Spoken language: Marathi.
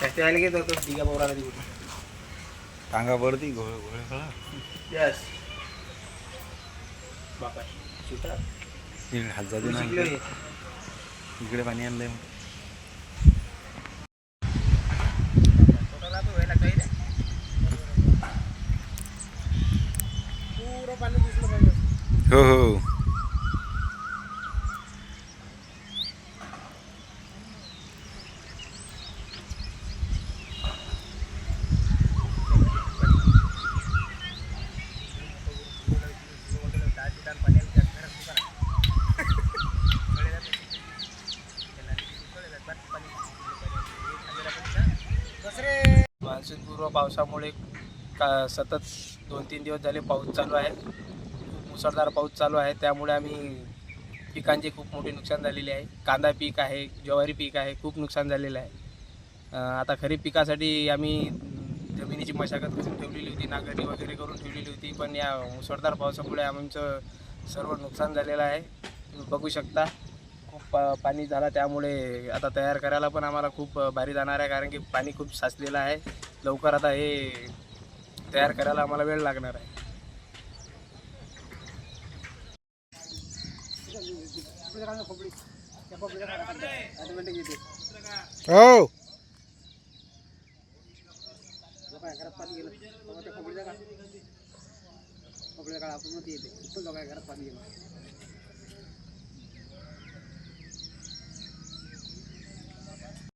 त्याचे आले की तो दिघा पोराला दिवू टांगा वरती घोळ घोळ खळा यस बापा सुटा इकडे हात जाते ना. इकडे पाणी आणलंय हो हो मान्सून पूर्व पावसामुळे का सतत दोन तीन दिवस झाले पाऊस चालू आहे. खूप मुसळधार पाऊस चालू आहे. त्यामुळे आम्ही पिकांचे खूप मोठे नुकसान झालेले आहे. कांदा पीक आहे ज्वारी पीक आहे खूप नुकसान झालेलं आहे. आता खरीप पिकासाठी आम्ही जमिनीची मशागत करून ठेवलेली होती नागरी वगैरे करून ठेवलेली होती. पण या मुसळधार पावसामुळे आमचं सर्व नुकसान झालेलं आहे. तुम्ही बघू शकता. खूप पा- पाणी झाला त्यामुळे आता तयार करायला पण आम्हाला खूप भारी जाणार आहे कारण की पाणी खूप साचलेलं आहे. लवकर आता हे तयार करायला आम्हाला वेळ लागणार आहे. हो. घरात पाणी गेलं